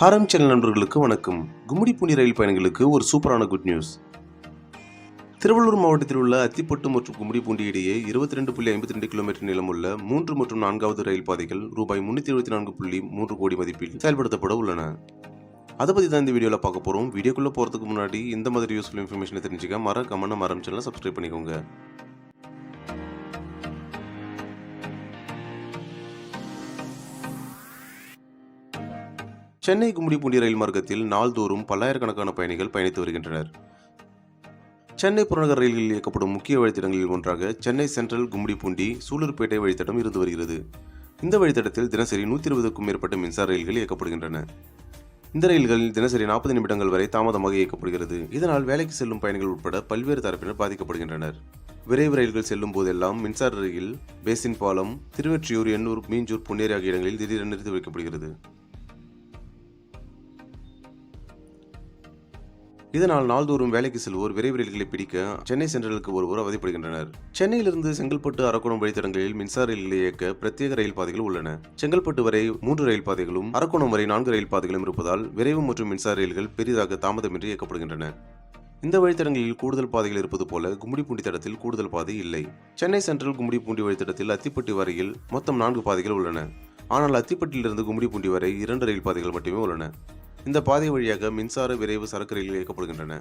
ஹாரம் channel நண்பர்களுக்கு வணக்கம். கும்மிடிப்பூண்டி ரயில் பயணிகளுக்கு ஒரு சூப்பரான குட் நியூஸ். திருவள்ளூர் மாவட்டத்தில் உள்ள அத்திப்பட்டு மற்றும் கும்மிடிப்பூண்டி இடையே இருபத்தி ரெண்டு புள்ளி ஐம்பத்தி ரெண்டு கிலோமீட்டர் நீளமுள்ள மூன்று மற்றும் நான்காவது ரயில் பாதைகள் ரூபாய் முன்னூற்றி இருபத்தி நான்கு புள்ளி மூன்று கோடி மதிப்பில் செயல்படுத்தப்பட உள்ளன. அதை பற்றி தான் இந்த வீடியோவில் பார்க்க போகிறோம் வீடியோக்குள்ளே போகிறதுக்கு முன்னாடி இந்த மாதிரி யூஸ்ஃபுல் இன்ஃபர்மேஷனை தெரிஞ்சுக்க மறக்காம மரம் சேனலை சப்ஸ்கிரைப் பண்ணிக்கோங்க. சென்னை கும்மிடிப்பூண்டி ரயில் மார்க்கத்தில் நாள்தோறும் பல்லாயிரக்கணக்கான பயணிகள் பயணித்து வருகின்றனர். சென்னை புறநகர் ரயில்களில் இயக்கப்படும் முக்கிய வழித்தடங்களில் ஒன்றாக சென்னை சென்ட்ரல் கும்மிடிப்பூண்டி சூலூர்பேட்டை வழித்தடம் இருந்து வருகிறது. இந்த வழித்தடத்தில் தினசரி நூற்றி இருபதுக்கும் மேற்பட்ட மின்சார ரயில்கள் இயக்கப்படுகின்றன. இந்த ரயில்கள் தினசரி நாற்பது நிமிடங்கள் வரை தாமதமாக இயக்கப்படுகிறது. இதனால் வேலைக்கு செல்லும் பயணிகள் உட்பட பல்வேறு தரப்பினர் பாதிக்கப்படுகின்றனர். விரைவு ரயில்கள் செல்லும் போதெல்லாம் மின்சார ரயில் பேசின் பாலம் திருவெற்றியூர் எண்ணூர் மீஞ்சூர் புன்னேரி ஆகிய இடங்களில் திடீரென நிறுத்தி வைக்கப்படுகிறது. இதனால் நாள்தோறும் வேலைக்கு செல்வோர் விரைவு ரயில்களை பிடிக்க சென்னை சென்ட்ரலுக்கு ஒருவர் அவதிப்படுகின்றனர் சென்னையிலிருந்து செங்கல்பட்டு அரக்கோணம் வழித்தடங்களில் மின்சார ரயில்களை இயக்க பிரத்யேக ரயில் பாதைகள் உள்ளன. செங்கல்பட்டு வரை மூன்று ரயில் பாதைகளும் அரக்கோணம் வரை நான்கு ரயில் பாதைகளும் இருப்பதால் விரைவு மற்றும் மின்சார ரயில்கள் பெரிதாக தாமதமின்றி இயக்கப்படுகின்றன. இந்த வழித்தடங்களில் கூடுதல் பாதைகள் இருப்பது போல கும்மிடிப்பூண்டி தடத்தில் கூடுதல் பாதை இல்லை. சென்னை சென்ட்ரல் கும்மிடிப்பூண்டி வழித்தடத்தில் அத்திப்பட்டி வரையில் மொத்தம் நான்கு பாதைகள் உள்ளன. ஆனால் அத்திப்பட்டியிலிருந்து கும்மிடிப்பூண்டி வரை இரண்டு ரயில் பாதைகள் மட்டுமே உள்ளன. இந்த பாதை வழியாக மின்சார விரைவு சரக்கு ரயில்கள் இயக்கப்படுகின்றன.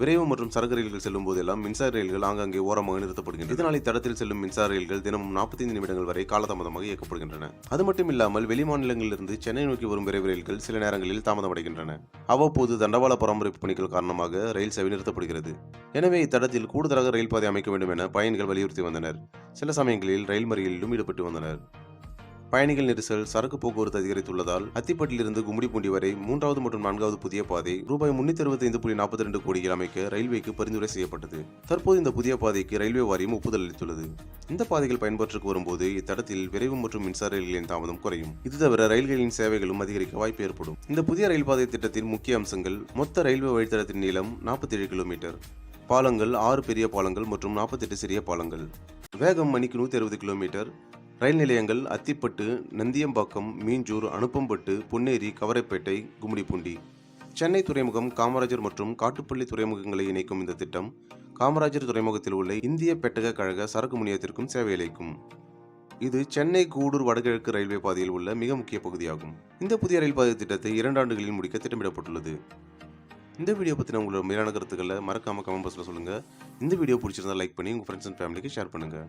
விரைவு மற்றும் சரக்கு ரயில்கள் செல்லும் போதெல்லாம் மின்சார ரயில்கள் ஆங்காங்கே ஓரமாக நிறுத்தப்படுகின்றன. இதனால் இத்தடத்தில் செல்லும் மின்சார ரயில்கள் தினமும் 45 நிமிடங்கள் வரை காலதாமதமாக இயக்கப்படுகின்றன. அது மட்டும் இல்லாமல் வெளிமாநிலங்களிலிருந்து சென்னை நோக்கி வரும் விரைவு ரயில்கள் சில நேரங்களில் தாமதமடைகின்றன. அவ்வப்போது தண்டவாள பராமரிப்பு பணிகள் காரணமாக ரயில் சேவை நிறுத்தப்படுகிறது. எனவே இத்தடத்தில் கூடுதலாக ரயில் பாதை அமைக்க வேண்டும் என பயணிகள் வலியுறுத்தி வந்தனர். சில சமயங்களில் ரயில் மறியலிலும் ஈடுபட்டு வந்தனர். பயணிகள் நெரிசல் சரக்கு போக்குவரத்து அதிகரித்துள்ளதால் அத்திப்பட்டிலிருந்து கும்மிடிப்பூண்டி வரை மூன்றாவது மற்றும் நான்காவது புதிய பாதை ரூபாய் முன்னூத்தி அறுபத்தைந்து புள்ளி நாற்பத்தி ரெண்டு கோடியில் அமைக்க ரயில்வேக்கு பரிந்துரை செய்யப்பட்டது. தற்போது இந்த புதிய பாதைக்கு ரயில்வே வாரியம் ஒப்புதல் அளித்துள்ளது. இந்த பாதைகள் பயன்பாட்டுக்கு வரும்போது இத்தடத்தில் விரைவு மற்றும் மின்சார ரயில்களின் தாமதம் குறையும். இது தவிர ரயில்களின் சேவைகளும் அதிகரிக்க வாய்ப்பு ஏற்படும். இந்த புதிய ரயில் பாதை திட்டத்தின் முக்கிய அம்சங்கள் மொத்த ரயில்வே வழித்தடத்தின் நீளம் நாற்பத்தி ஏழு கிலோமீட்டர் பாலங்கள் ஆறு பெரிய பாலங்கள் மற்றும் நாற்பத்தெட்டு சிறிய பாலங்கள். வேகம் மணிக்கு நூற்றி அறுபது கிலோமீட்டர் ரயில் நிலையங்கள் அத்திப்பட்டு நந்தியம்பாக்கம் மீஞ்சூர் அனுப்பம்பட்டு பொன்னேரி கவரைப்பேட்டை கும்மிடிப்பூண்டி. சென்னை துறைமுகம் காமராஜர் மற்றும் காட்டுப்பள்ளி துறைமுகங்களை இணைக்கும் இந்த திட்டம் காமராஜர் துறைமுகத்தில் உள்ள இந்திய பெட்டக கழக சரக்கு முனையத்திற்கும் சேவையளிக்கும் இது சென்னை கூடூர் வடகிழக்கு ரயில்வே பாதையில் உள்ள மிக முக்கிய பகுதியாகும். இந்த புதிய ரயில் பாதை திட்டத்தை இரண்டு ஆண்டுகளில் முடிக்க திட்டமிடப்பட்டுள்ளது. இந்த வீடியோ பற்றின உங்களோட மேலான கருத்துக்களை மறக்காம கமெண்ட் பாக்ஸில் சொல்லுங்கள் இந்த வீடியோ பிடிச்சிருந்தா லைக் பண்ணி உங்கள் ஃப்ரெண்ட்ஸ் அண்ட் ஃபேமிலிக்கு ஷேர் பண்ணுங்கள்